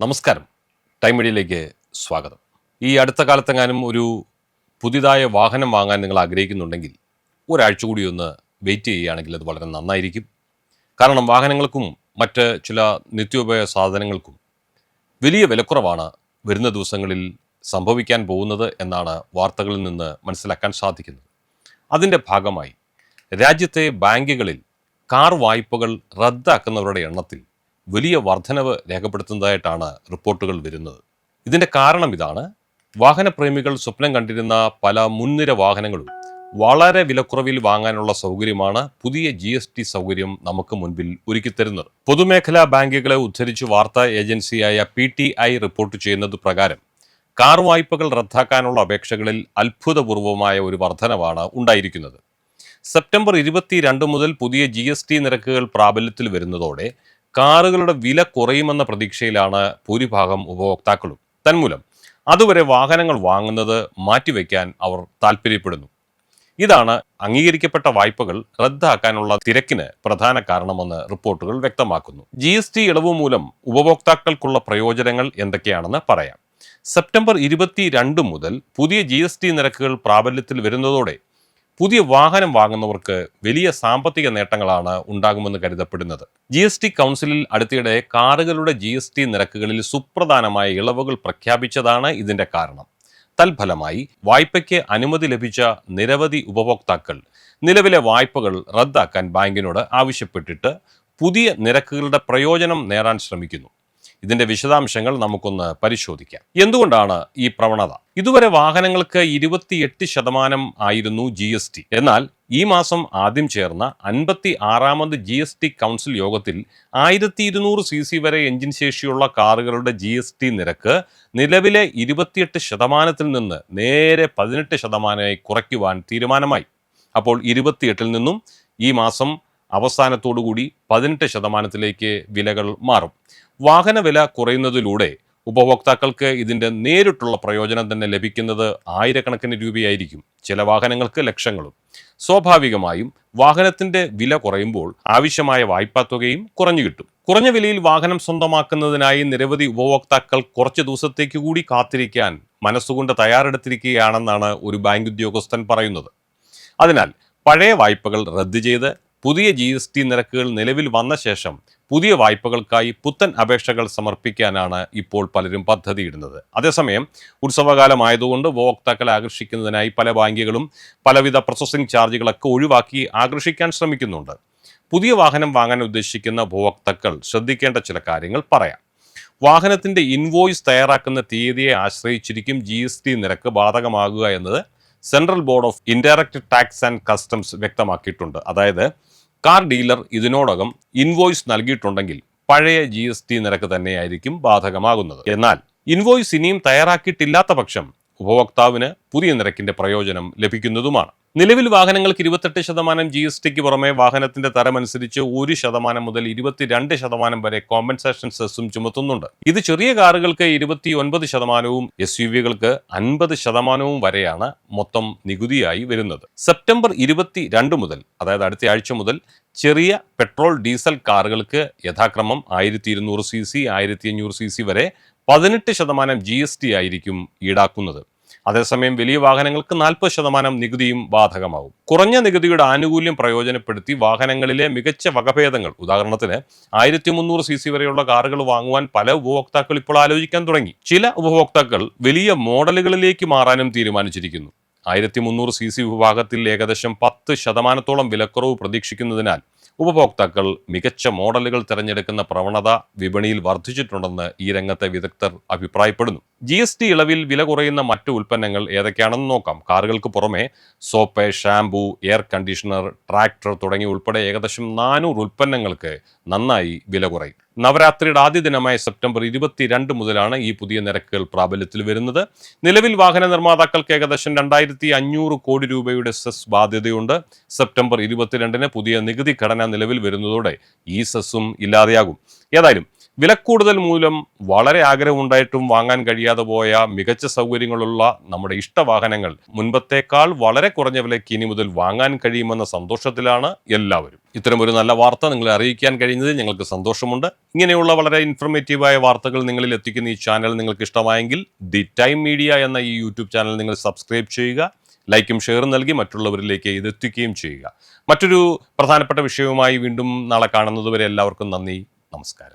നമസ്കാരം. ടൈം മീഡിയയിലേക്ക് സ്വാഗതം. ഈ അടുത്ത കാലത്തെങ്ങാനും ഒരു പുതിയതായ വാഹനം വാങ്ങാൻ നിങ്ങൾ ആഗ്രഹിക്കുന്നുണ്ടെങ്കിൽ ഒരാഴ്ച കൂടി ഒന്ന് വെയിറ്റ് ചെയ്യുകയാണെങ്കിൽ അത് വളരെ നന്നായിരിക്കും. കാരണം വാഹനങ്ങൾക്കും മറ്റ് ചില നിത്യോപയോഗ സാധനങ്ങൾക്കും വലിയ വിലക്കുറവാണ് വരുന്ന ദിവസങ്ങളിൽ സംഭവിക്കാൻ പോകുന്നത് എന്നാണ് വാർത്തകളിൽ നിന്ന് മനസ്സിലാക്കാൻ സാധിക്കുന്നത്. അതിന്റെ ഭാഗമായി രാജ്യത്തെ ബാങ്കുകളിൽ കാർ വായ്പകൾ റദ്ദാക്കുന്നവരുടെ എണ്ണത്തിൽ വലിയ വർധനവ് രേഖപ്പെടുത്തുന്നതായിട്ടാണ് റിപ്പോർട്ടുകൾ വരുന്നത്. ഇതിന്റെ കാരണം ഇതാണ്. വാഹനപ്രേമികൾ സ്വപ്നം കണ്ടിരുന്ന പല മുൻനിര വാഹനങ്ങളും വളരെ വിലക്കുറവിൽ വാങ്ങാനുള്ള സൗകര്യമാണ് പുതിയ ജി എസ് ടി സൗകര്യം നമുക്ക് മുൻപിൽ ഒരുക്കിത്തരുന്നത് പൊതുമേഖലാ ബാങ്കുകളെ ഉദ്ധരിച്ച് വാർത്താ ഏജൻസിയായ പി ടി ഐ റിപ്പോർട്ട് ചെയ്യുന്നത് പ്രകാരം കാർ വായ്പകൾ റദ്ദാക്കാനുള്ള അപേക്ഷകളിൽ അത്ഭുതപൂർവമായ ഒരു വർധനവാണ് ഉണ്ടായിരിക്കുന്നത്. സെപ്റ്റംബർ ഇരുപത്തിരണ്ട് മുതൽ പുതിയ ജി എസ് ടി നിരക്കുകൾ പ്രാബല്യത്തിൽ വരുന്നതോടെ കാറുകളുടെ വില കുറയുമെന്ന പ്രതീക്ഷയിലാണ് ഭൂരിഭാഗം ഉപഭോക്താക്കളും. തന്മൂലം അതുവരെ വാഹനങ്ങൾ വാങ്ങുന്നത് മാറ്റിവെക്കാൻ അവർ താൽപ്പര്യപ്പെടുന്നു. ഇതാണ് അംഗീകരിക്കപ്പെട്ട വായ്പകൾ റദ്ദാക്കാനുള്ള തിരക്കിന് പ്രധാന കാരണമെന്ന് റിപ്പോർട്ടുകൾ വ്യക്തമാക്കുന്നു. ജി എസ് ടി ഇളവ് മൂലം ഉപഭോക്താക്കൾക്കുള്ള പ്രയോജനങ്ങൾ എന്തൊക്കെയാണെന്ന് പറയാം. സെപ്റ്റംബർ ഇരുപത്തിരണ്ട് മുതൽ പുതിയ ജി നിരക്കുകൾ പ്രാബല്യത്തിൽ വരുന്നതോടെ പുതിയ വാഹനം വാങ്ങുന്നവർക്ക് വലിയ സാമ്പത്തിക നേട്ടങ്ങളാണ് ഉണ്ടാകുമെന്ന് കരുതപ്പെടുന്നത്. ജി എസ് ടി കൗൺസിലിൽ അടുത്തിടെ കാറുകളുടെ ജി എസ് ടി നിരക്കുകളിൽ സുപ്രധാനമായ ഇളവുകൾ പ്രഖ്യാപിച്ചതാണ് ഇതിന്റെ കാരണം. തൽഫലമായി വായ്പയ്ക്ക് അനുമതി ലഭിച്ച നിരവധി ഉപഭോക്താക്കൾ നിലവിലെ വായ്പകൾ റദ്ദാക്കാൻ ബാങ്കിനോട് ആവശ്യപ്പെട്ടിട്ട് പുതിയ നിരക്കുകളുടെ പ്രയോജനം നേടാൻ ശ്രമിക്കുന്നു. ഇതിന്റെ വിശദാംശങ്ങൾ നമുക്കൊന്ന് പരിശോധിക്കാം. എന്തുകൊണ്ടാണ് ഈ പ്രവണത? ഇതുവരെ വാഹനങ്ങൾക്ക് ഇരുപത്തിയെട്ട് ശതമാനം ആയിരുന്നു ജി എസ് ടി. എന്നാൽ ഈ മാസം ആദ്യം ചേർന്ന അൻപത്തി ആറാമത് ജി എസ് ടി കൗൺസിൽ യോഗത്തിൽ ആയിരത്തി ഇരുന്നൂറ് സി സി വരെ എഞ്ചിൻ ശേഷിയുള്ള കാറുകളുടെ ജി എസ് ടി നിരക്ക് നിലവിലെ ഇരുപത്തിയെട്ട് ശതമാനത്തിൽ നിന്ന് നേരെ പതിനെട്ട് ശതമാനമായി കുറയ്ക്കുവാൻ തീരുമാനമായി. അപ്പോൾ ഇരുപത്തിയെട്ടിൽ നിന്നും ഈ മാസം അവസാനത്തോടുകൂടി പതിനെട്ട് ശതമാനത്തിലേക്ക് വിലകൾ മാറും. വാഹന വില കുറയുന്നതിലൂടെ ഉപഭോക്താക്കൾക്ക് ഇതിന്റെ നേരിട്ടുള്ള പ്രയോജനം തന്നെ ലഭിക്കുന്നത് ആയിരക്കണക്കിന് രൂപയായിരിക്കും ചില വാഹനങ്ങൾക്ക് ലക്ഷങ്ങളും. സ്വാഭാവികമായും വാഹനത്തിന്റെ വില കുറയുമ്പോൾ ആവശ്യമായ വായ്പാ തുകയും കുറഞ്ഞു കിട്ടും. കുറഞ്ഞ വിലയിൽ വാഹനം സ്വന്തമാക്കുന്നതിനായി നിരവധി ഉപഭോക്താക്കൾ കുറച്ച് ദിവസത്തേക്ക് കൂടി കാത്തിരിക്കാൻ മനസ്സുകൊണ്ട് തയ്യാറെടുത്തിരിക്കുകയാണെന്നാണ് ഒരു ബാങ്ക് ഉദ്യോഗസ്ഥൻ പറയുന്നത്. അതിനാൽ പഴയ വായ്പകൾ റദ്ദ് ചെയ്ത് പുതിയ ജി എസ് ടി നിരക്കുകൾ നിലവിൽ വന്ന ശേഷം പുതിയ വായ്പകൾക്കായി പുത്തൻ അപേക്ഷകൾ സമർപ്പിക്കാനാണ് ഇപ്പോൾ പലരും പദ്ധതിയിടുന്നത്. അതേസമയം ഉത്സവകാലമായതുകൊണ്ട് ഉപഭോക്താക്കളെ ആകർഷിക്കുന്നതിനായി പല ബാങ്കുകളും പലവിധ പ്രോസസ്സിംഗ് ചാർജുകളൊക്കെ ഒഴിവാക്കി ആകർഷിക്കാൻ ശ്രമിക്കുന്നുണ്ട്. പുതിയ വാഹനം വാങ്ങാൻ ഉദ്ദേശിക്കുന്ന ഉപഭോക്താക്കൾ ശ്രദ്ധിക്കേണ്ട ചില കാര്യങ്ങൾ പറയാം. വാഹനത്തിന്റെ ഇൻവോയ്സ് തയ്യാറാക്കുന്ന തീയതിയെ ആശ്രയിച്ചിരിക്കും ജി നിരക്ക് ബാധകമാകുക എന്നത് central board of indirect tax and customs വ്യക്തമാക്കിയിട്ടുണ്ട്. അതായത് കാർ ഡീലർ ഇതിനോടകം ഇൻവോയ്സ് നൽകിയിട്ടുണ്ടെങ്കിൽ പഴയ ജി എസ് ടി നിരക്ക് തന്നെയായിരിക്കും ബാധകമാകുന്നത്. എന്നാൽ ഇൻവോയ്സ് ഇനിയും തയ്യാറാക്കിയിട്ടില്ലാത്ത പക്ഷം ഉപഭോക്താവിന് പുതിയ നിരക്കിന്റെ പ്രയോജനം ലഭിക്കുന്നതുമാണ്. നിലവിൽ വാഹനങ്ങൾക്ക് ഇരുപത്തെട്ട് ശതമാനം ജി എസ് ടിക്ക് പുറമെ വാഹനത്തിന്റെ തരമനുസരിച്ച് ഒരു ശതമാനം മുതൽ ഇരുപത്തിരണ്ട് ശതമാനം വരെ കോമ്പൻസേഷൻ സെസ്സും ചുമത്തുന്നുണ്ട്. ഇത് ചെറിയ കാറുകൾക്ക് ഇരുപത്തി ഒൻപത് ശതമാനവും എസ് യു വികൾക്ക് അൻപത് ശതമാനവും വരെയാണ് മൊത്തം നികുതിയായി വരുന്നത്. സെപ്റ്റംബർ ഇരുപത്തി രണ്ട് മുതൽ അതായത് അടുത്ത ആഴ്ച മുതൽ ചെറിയ പെട്രോൾ ഡീസൽ കാറുകൾക്ക് യഥാക്രമം ആയിരത്തി ഇരുന്നൂറ് സി സി ആയിരത്തി അഞ്ഞൂറ് സി സി വരെ പതിനെട്ട് ശതമാനം ജി എസ് ടി ആയിരിക്കും ഈടാക്കുന്നത്. അതേസമയം വലിയ വാഹനങ്ങൾക്ക് നാൽപ്പത് ശതമാനം നികുതിയും ബാധകമാകും. കുറഞ്ഞ നികുതിയുടെ ആനുകൂല്യം പ്രയോജനപ്പെടുത്തി വാഹനങ്ങളിലെ മികച്ച വകഭേദങ്ങൾ ഉദാഹരണത്തിന് ആയിരത്തി മുന്നൂറ് സി സി വരെയുള്ള കാറുകൾ വാങ്ങുവാൻ പല ഉപഭോക്താക്കൾ ഇപ്പോൾ ആലോചിക്കാൻ തുടങ്ങി. ചില ഉപഭോക്താക്കൾ വലിയ മോഡലുകളിലേക്ക് മാറാനും തീരുമാനിച്ചിരിക്കുന്നു. ആയിരത്തി മുന്നൂറ് സി സി വിഭാഗത്തിൽ ഏകദേശം പത്ത് ശതമാനത്തോളം വിലക്കുറവ് പ്രതീക്ഷിക്കുന്നതിനാൽ ഉപഭോക്താക്കൾ മികച്ച മോഡലുകൾ തിരഞ്ഞെടുക്കുന്ന പ്രവണത വിപണിയിൽ വർദ്ധിച്ചിട്ടുണ്ടെന്ന് ഈ രംഗത്തെ വിദഗ്ധർ അഭിപ്രായപ്പെടുന്നു. ജി എസ് ടി ഇളവിൽ വില കുറയുന്ന മറ്റു ഉൽപ്പന്നങ്ങൾ ഏതൊക്കെയാണെന്ന് നോക്കാം. കാറുകൾക്ക് പുറമെ soap shampoo air conditioner tractor തുടങ്ങി ഉൾപ്പെടെ ഏകദേശം നാനൂറ് ഉൽപ്പന്നങ്ങൾക്ക് നന്നായി വില കുറയും. നവരാത്രിയുടെ ആദ്യ ദിനമായ സെപ്റ്റംബർ ഇരുപത്തിരണ്ട് മുതലാണ് ഈ പുതിയ നിരക്കുകൾ പ്രാബല്യത്തിൽ വരുന്നത്. നിലവിൽ വാഹന നിർമ്മാതാക്കൾക്ക് ഏകദേശം രണ്ടായിരത്തി അഞ്ഞൂറ് കോടി രൂപയുടെ സെസ് ബാധ്യതയുണ്ട്. സെപ്റ്റംബർ ഇരുപത്തിരണ്ടിന് പുതിയ നികുതി ഘടന നിലവിൽ വരുന്നതോടെ ഈ സെസ്സും ഇല്ലാതെയാകും. ഏതായാലും വിലക്കൂടുതൽ മൂലം വളരെ ആഗ്രഹമുണ്ടായിട്ടും വാങ്ങാൻ കഴിയാതെ പോയ മികച്ച സൗകര്യങ്ങളുള്ള നമ്മുടെ ഇഷ്ട വാഹനങ്ങൾ മുൻപത്തേക്കാൾ വളരെ കുറഞ്ഞ വിലയ്ക്ക് ഇനി മുതൽ വാങ്ങാൻ കഴിയുമെന്ന സന്തോഷത്തിലാണ് എല്ലാവരും. ഇത്തരം ഒരു നല്ല വാർത്ത നിങ്ങളെ അറിയിക്കാൻ കഴിഞ്ഞത് ഞങ്ങൾക്ക് സന്തോഷമുണ്ട്. ഇങ്ങനെയുള്ള വളരെ ഇൻഫർമേറ്റീവായ വാർത്തകൾ നിങ്ങളിൽ എത്തിക്കുന്ന ഈ ചാനൽ നിങ്ങൾക്ക് ഇഷ്ടമായെങ്കിൽ ദി ടൈം മീഡിയ എന്ന ഈ യൂട്യൂബ് ചാനൽ നിങ്ങൾ സബ്സ്ക്രൈബ് ചെയ്യുക ലൈക്കും ഷെയറും നൽകി മറ്റുള്ളവരിലേക്ക് ഇത് എത്തിക്കുകയും ചെയ്യുക. മറ്റൊരു പ്രധാനപ്പെട്ട വിഷയവുമായി വീണ്ടും നാളെ കാണുന്നതുവരെ എല്ലാവർക്കും നന്ദി നമസ്കാരം.